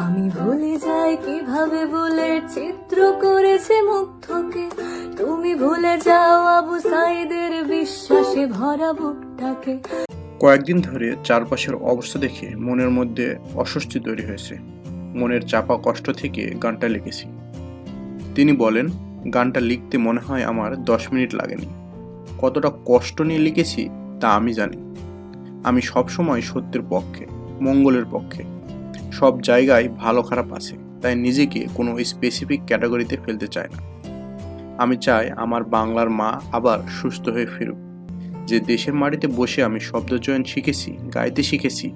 আমি ভুলে যাই কীভাবে বলে চিত্র করেছে মুগ্ধকে। তুমি ভুলে যাও আবু সাইদের বিশ্বাসে ভরা বুকটাকে। কয়েকদিন ধরে চারপাশের অবস্থা দেখে মনের মধ্যে অস্বস্তি তৈরি হয়েছে। মনের চাপা কষ্ট থেকে গানটা লিখেছি। তিনি বলেন, গানটা লিখতে মনে হয় আমার দশ মিনিট লাগেনি। কতটা কষ্ট নিয়ে লিখেছি তা আমি জানি। আমি সবসময় সত্যের পক্ষে, মঙ্গলের পক্ষে। সব জায়গায় ভালো খারাপ আছে, তাই নিজেকে কোনো স্পেসিফিক ক্যাটাগরিতে ফেলতে চায় না। আমি চাই আমার বাংলার মা আবার সুস্থ হয়ে ফিরুক। যে দেশের মাটিতে বসে আমি শব্দচয়ন শিখেছি, গাইতে শিখেছি,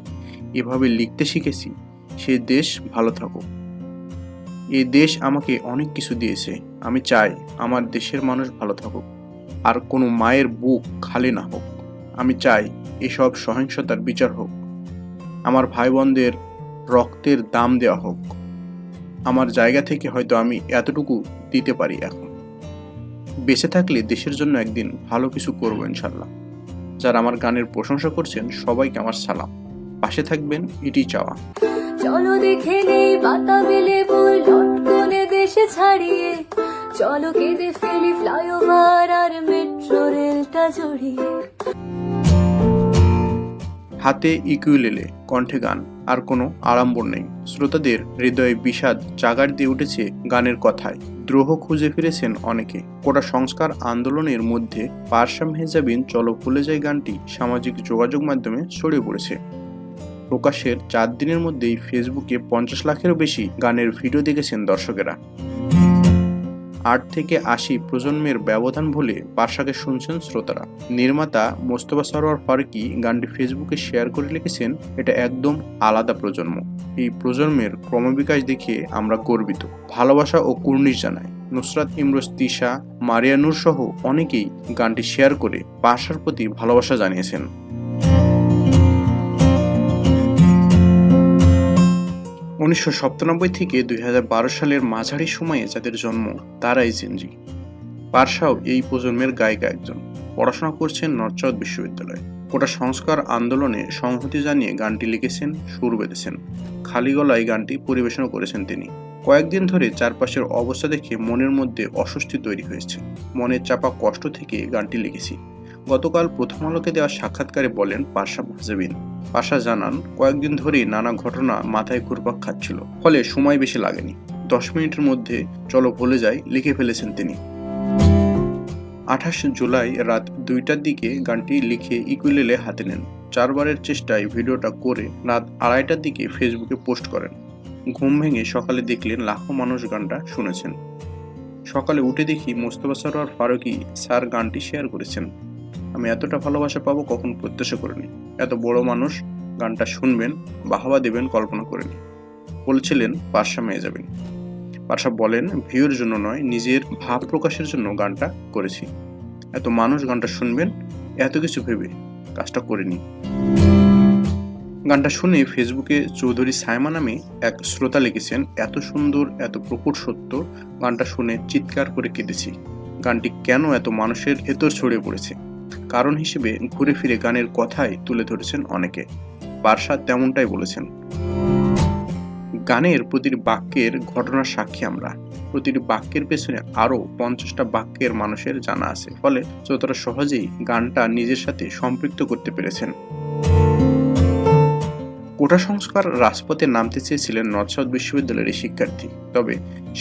এভাবে লিখতে শিখেছি, সে দেশ ভালো থাকুক। এই দেশ আমাকে অনেক কিছু দিয়েছে। আমি চাই আমার দেশের মানুষ ভালো থাকুক। আর কোনো মায়ের বুক খালি না হোক। আমি চাই এসব সহিংসতার বিচার হোক। আমার ভাই বোনদের রক্তের দাম দেওয়া হোক। আমার জায়গা থেকে হয়তো আমি এতটুকু দিতে পারি এখন। বেঁচে থাকলে দেশের জন্য একদিন ভালো কিছু করব ইনশাল্লাহ। যারা আমার গানের প্রশংসা করছেন সবাইকে আমার সালাম। পাশে থাকবেন এটি চাওয়া। চলো দেখে নেই বাতাবি লেবুর লটকনে দেশে ছাড়িয়ে। চলো কেঁদে ফেলি ফ্লাইওভার আর মেট্রো রেলটা জড়িয়ে। হাতে ইকুইলেলে কণ্ঠে গান। আর কোনো আড়ম্বর নেই। শ্রোতাদের হৃদয়ে বিষাদ জাগার দিয়ে উঠেছে গানের কথায়। দ্রোহ খুঁজে ফিরেছেন অনেকে। কোটা সংস্কার আন্দোলনের মধ্যে পারসাম হেজাবিন চলো ফুলে যায় গানটি সামাজিক যোগাযোগ মাধ্যমে ছড়িয়ে পড়েছে। প্রকাশের চার দিনের মধ্যেই ফেসবুকে পঞ্চাশ লাখেরও বেশি গানের ভিডিও দেখেছেন দর্শকেরা। আট থেকে আশি প্রজন্মের ব্যবধান বলে পার্শাকে শুনছেন শ্রোতারা। নির্মাতা মোস্তফা সরোয়ার ফারুকি গানটি ফেসবুকে শেয়ার করে লিখেছেন, এটা একদম আলাদা প্রজন্ম। এই প্রজন্মের ক্রমবিকাশ দেখে আমরা গর্বিত। ভালোবাসা ও কুর্নিশ জানায়। নুসরাত ইমরোজ, তিশা মারিয়ানুর সহ অনেকেই গানটি শেয়ার করে পাশার প্রতি ভালোবাসা জানিয়েছেন। উনিশশো থেকে দুই হাজার বারো সালের মাঝারি সময়ে যাদের জন্ম, তারাই জেনজি। পারসাও এই প্রজন্মের গায়িকা একজন। পড়াশোনা করছেন নর্থ বিশ্ববিদ্যালয়ে। কোটা সংস্কার আন্দোলনে সংহতি জানিয়ে গানটি লিখেছেন, সুর বেঁধেছেন। খালি গলায় গানটি পরিবেশন করেছেন তিনি। কয়েকদিন ধরে চারপাশের অবস্থা দেখে মনের মধ্যে অস্বস্তি তৈরি হয়েছে। মনের চাপা কষ্ট থেকে গানটি লিখেছি। গতকাল প্রথম আলোকে দেওয়া সাক্ষাৎকারে বলেন পাশা মাহজাবিন পাশা জানান, কয়েকদিন ধরেই নানা ঘটনা মাথায় ঘুরপাক খাচ্ছিল, ফলে সময় বেশি লাগেনি। দশ মিনিটের মধ্যে চলো ভুলে যাই, লিখে ফেলেছেন তিনি। আঠাশ জুলাই রাত দুইটার দিকে গানটি লিখে ইকুইলেলে হাতে নেন। চারবারের চেষ্টায় ভিডিওটা করে রাত আড়াইটার দিকে ফেসবুকে পোস্ট করেন। ঘুম ভেঙে সকালে দেখলেন লাখো মানুষ গানটা শুনেছেন। সকালে উঠে দেখি মোস্তফা সরোয়ার ফারুকি স্যার গানটি শেয়ার করেছেন। আমি এতটা ভালোবাসা পাবো কখন প্রত্যাশা করিনি। এত বড় মানুষ গানটা শুনবেন, বাহাবা দেবেন, কল্পনা করিনি বলেছিলেন পারসা মেয়ে যাবেন। পারসা বলেন, ভিউর জন্য নয়, নিজের ভাব প্রকাশের জন্য গানটা করেছি। এত মানুষ গানটা শুনবেন, এত কিছু ভেবে কাজটা করিনি গানটা শুনে ফেসবুকে চৌধুরী সাইমা নামে এক শ্রোতা লিখেছেন, এত সুন্দর, এত প্রকট সত্য, গানটা শুনে চিৎকার করে কেঁদেছি। গানটি কেন এত মানুষের ভেতর ছড়িয়ে পড়েছে? কারণ হিসেবে ঘুরে ফিরে গানের কথাই তুলে ধরেছেন অনেকে। বারসা তেমনটাই বলেছেন। গানের প্রতিটি বাক্যের ঘটনার সাক্ষী আমরা। প্রতিটি বাক্যের পেছনে আরও পঞ্চাশটা বাক্যের মানুষের জানা আছে। ফলে যতটা সহজেই গানটা নিজের সাথে সম্পৃক্ত করতে পেরেছেন। কোটা সংস্কার রাজপথে নামতে চেয়েছিলেন নর্থ সাউথ বিশ্ববিদ্যালয়ের এই শিক্ষার্থী, তবে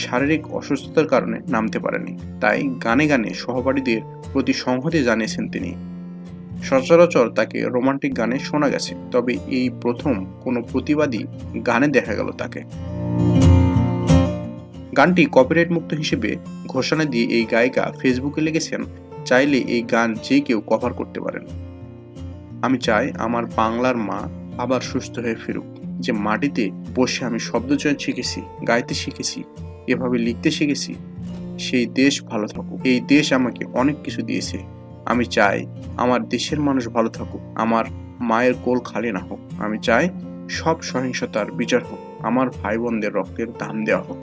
শারীরিক অসুস্থতার কারণে নামতে পারেনি। তাই গানে গানে সহপাঠীদের প্রতি সংহতি জানিয়েছেন তিনি। সচরাচর তাকে রোমান্টিক গানে শোনা গেছে, তবে এই প্রথম কোনো প্রতিবাদী গানে দেখা গেল তাকে। গানটি কপিরাইট মুক্ত হিসেবে ঘোষণা দিয়ে এই গায়িকা ফেসবুকে লিখেছেন, চাইলে এই গান যে কেউ কভার করতে পারেন। আমি চাই আমার বাংলার মা আবার সুস্থ হয়ে ফিরুক। যে মাটিতে বসে আমি শব্দচয়ন শিখেছি, গাইতে শিখেছি, এভাবে লিখতে শিখেছি, সেই দেশ ভালো থাকুক। এই দেশ আমাকে অনেক কিছু দিয়েছে। আমি চাই আমার দেশের মানুষ ভালো থাকুক। আমার মায়ের কোল খালি না হোক। আমি চাই সব সহিংসতার বিচার হোক। আমার ভাই বোনদের রক্তের দাম দেওয়া হোক।